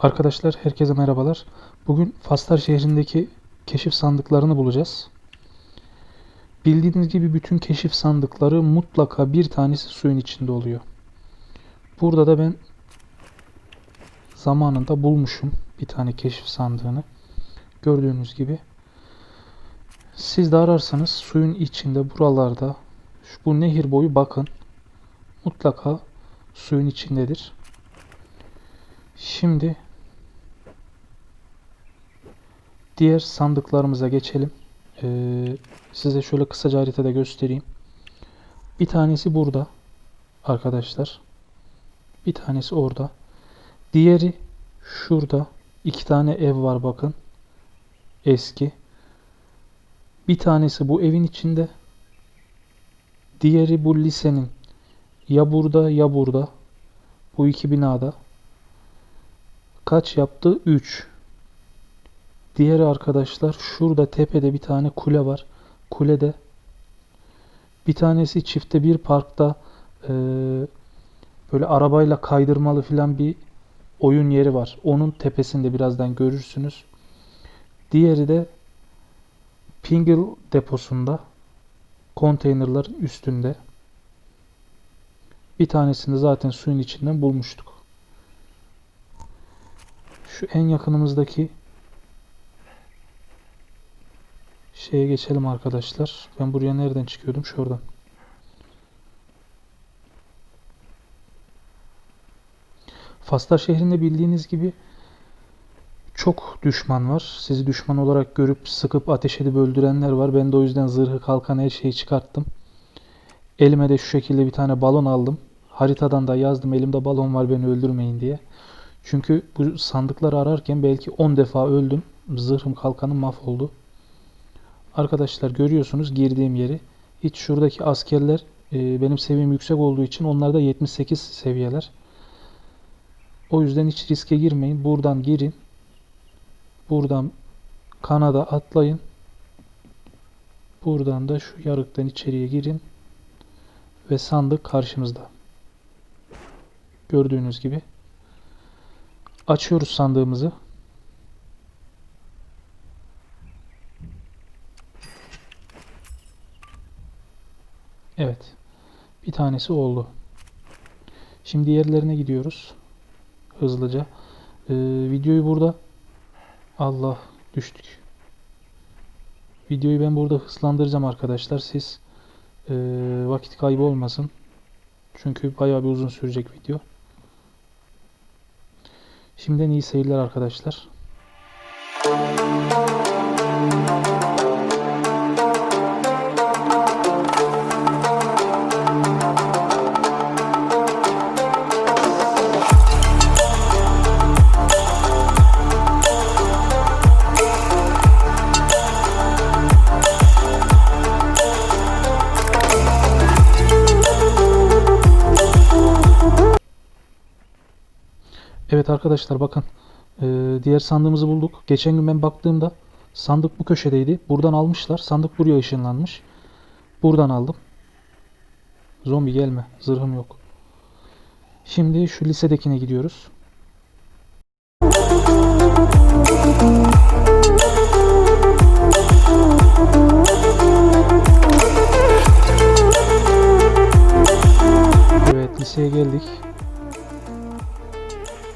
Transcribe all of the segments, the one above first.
Arkadaşlar herkese merhabalar. Bugün Faslar şehrindeki keşif sandıklarını bulacağız. Bildiğiniz gibi bütün keşif sandıkları mutlaka bir tanesi suyun içinde oluyor. Burada da ben zamanında bulmuşum bir tane keşif sandığını. Gördüğünüz gibi. Siz de ararsanız suyun içinde buralarda şu bu nehir boyu bakın. Mutlaka suyun içindedir. Şimdi diğer sandıklarımıza geçelim. Ee, size şöyle kısaca haritada göstereyim. Bir tanesi burada arkadaşlar. Bir tanesi orada. Diğeri şurada. İki tane ev var bakın. Eski. Bir tanesi bu evin içinde. Diğeri bu lisenin ya burada ya burada. Bu iki binada. Kaç yaptı? 3. Diğeri arkadaşlar şurada tepede bir tane kule var. Kulede bir tanesi çifte bir parkta eee, böyle arabayla kaydırmalı filan bir oyun yeri var. Onun tepesinde birazdan görürsünüz. Diğeri de Pingle deposunda konteynerların üstünde. Bir tanesini zaten suyun içinden bulmuştuk. Şu en yakınımızdaki şeye geçelim arkadaşlar. Ben buraya nereden çıkıyordum? Şuradan. Faslar şehrinde bildiğiniz gibi çok düşman var. Sizi düşman olarak görüp sıkıp ateş edip öldürenler var. Ben de o yüzden zırhı kalkan her şeyi çıkarttım. Elime de şu şekilde bir tane balon aldım. Haritadan da yazdım elimde balon var beni öldürmeyin diye. Çünkü bu sandıkları ararken belki 10 defa öldüm. Zırhım kalkanım mahvoldu. Arkadaşlar görüyorsunuz girdiğim yeri. Hiç şuradaki askerler e, benim seviyem yüksek olduğu için onlar da 78 seviyeler. O yüzden hiç riske girmeyin. Buradan girin. Buradan kanada atlayın. Buradan da şu yarıktan içeriye girin. Ve sandık karşınızda. Gördüğünüz gibi. Açıyoruz sandığımızı. Evet. Bir tanesi oldu. Şimdi diğerlerine gidiyoruz. Hızlıca. Ee, videoyu burada Allah düştük. Videoyu ben burada hızlandıracağım arkadaşlar. Siz ee, vakit kaybı olmasın. Çünkü bayağı bir uzun sürecek video. Şimdiden iyi seyirler arkadaşlar. Evet arkadaşlar bakın. Ee, diğer sandığımızı bulduk. Geçen gün ben baktığımda sandık bu köşedeydi. Buradan almışlar. Sandık buraya ışınlanmış. Buradan aldım. Zombi gelme. Zırhım yok. Şimdi şu lisedekine gidiyoruz.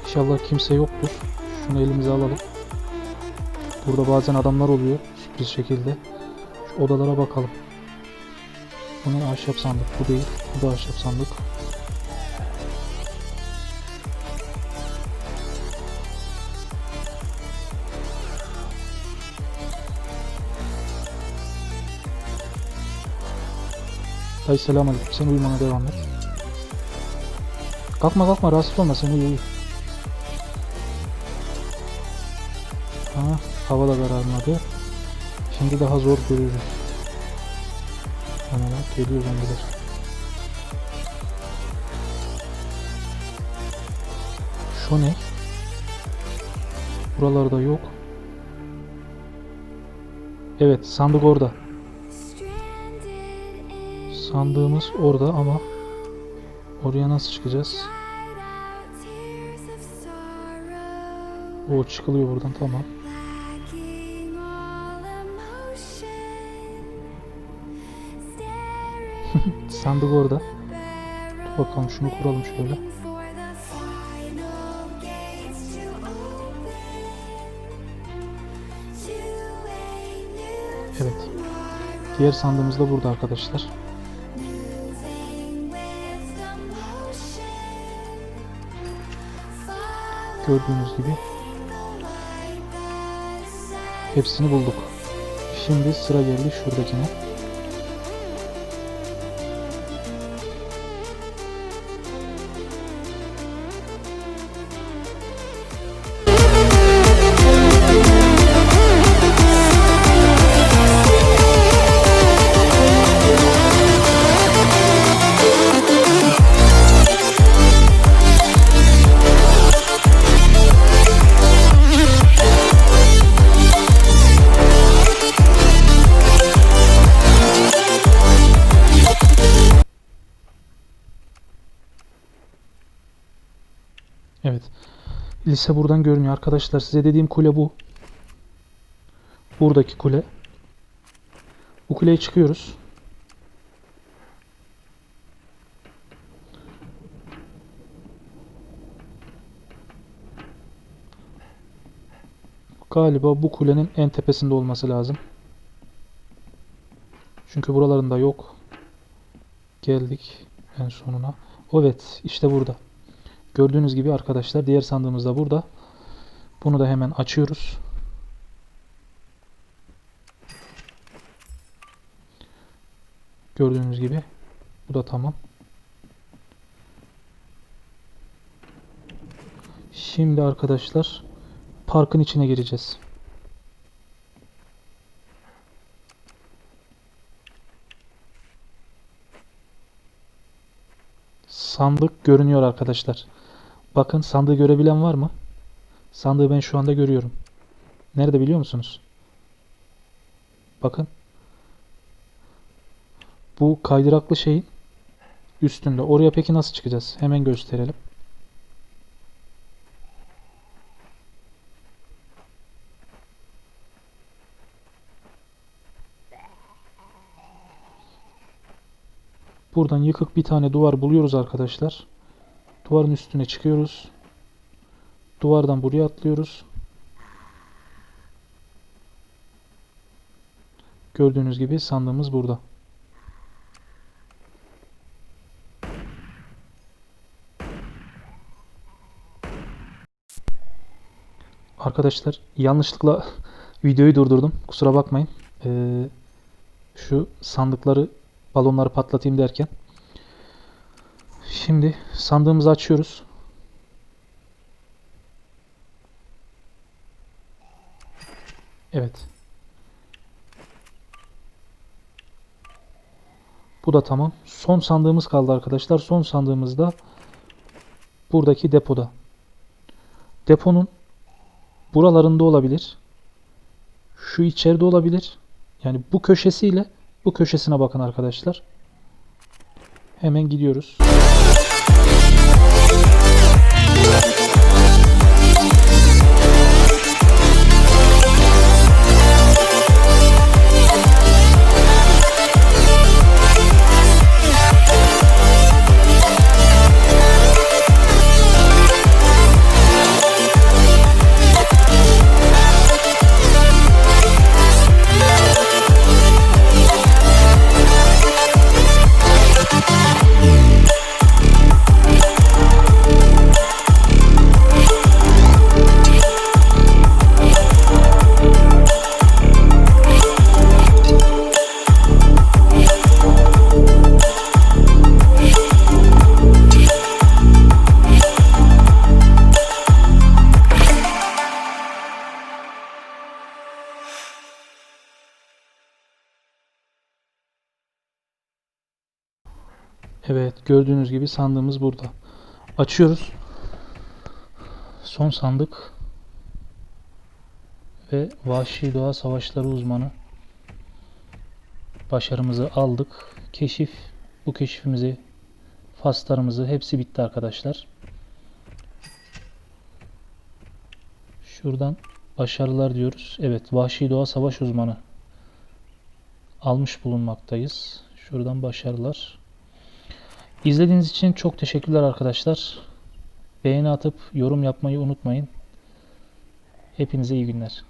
İnşallah kimse yoktur. Şunu elimize alalım. Burada bazen adamlar oluyor sürpriz şekilde. Şu odalara bakalım. Bu ne ahşap sandık? Bu değil. Bu da ahşap sandık. Dayı selamünaleyküm. Sen uyumana devam et. Kalkma kalkma rahatsız olma sen uyu uyu. Ha, hava da kararmadı. Şimdi daha zor görürüz. Bak geliyor zombiler. Şu ne? Buralarda yok. Evet sandık orada. Sandığımız orada ama oraya nasıl çıkacağız? O çıkılıyor buradan tamam. Sandık orada. Dur bakalım şunu kuralım şöyle. Evet. Diğer sandığımız da burada arkadaşlar. Gördüğünüz gibi hepsini bulduk. Şimdi sıra geldi şuradakine. Evet. Lise buradan görünüyor arkadaşlar. Size dediğim kule bu. Buradaki kule. Bu kuleye çıkıyoruz. Galiba bu kulenin en tepesinde olması lazım. Çünkü buralarında yok. Geldik en sonuna. Evet, işte burada. Gördüğünüz gibi arkadaşlar diğer sandığımız da burada. Bunu da hemen açıyoruz. Gördüğünüz gibi bu da tamam. Şimdi arkadaşlar parkın içine gireceğiz. Sandık görünüyor arkadaşlar. Bakın sandığı görebilen var mı? Sandığı ben şu anda görüyorum. Nerede biliyor musunuz? Bakın. Bu kaydıraklı şeyin üstünde. Oraya peki nasıl çıkacağız? Hemen gösterelim. Buradan yıkık bir tane duvar buluyoruz arkadaşlar. Duvarın üstüne çıkıyoruz. Duvardan buraya atlıyoruz. Gördüğünüz gibi sandığımız burada. Arkadaşlar yanlışlıkla videoyu durdurdum. Kusura bakmayın. Ee, şu sandıkları balonları patlatayım derken. Şimdi sandığımızı açıyoruz. Evet. Bu da tamam. Son sandığımız kaldı arkadaşlar. Son sandığımız da buradaki depoda. Deponun buralarında olabilir. Şu içeride olabilir. Yani bu köşesiyle bu köşesine bakın arkadaşlar. Hemen gidiyoruz. Evet gördüğünüz gibi sandığımız burada. Açıyoruz. Son sandık. Ve Vahşi Doğa Savaşları uzmanı. Başarımızı aldık. Keşif. Bu keşifimizi faslarımızı hepsi bitti arkadaşlar. Şuradan başarılar diyoruz. Evet, Vahşi Doğa Savaş Uzmanı almış bulunmaktayız. Şuradan başarılar. İzlediğiniz için çok teşekkürler arkadaşlar. Beğeni atıp yorum yapmayı unutmayın. Hepinize iyi günler.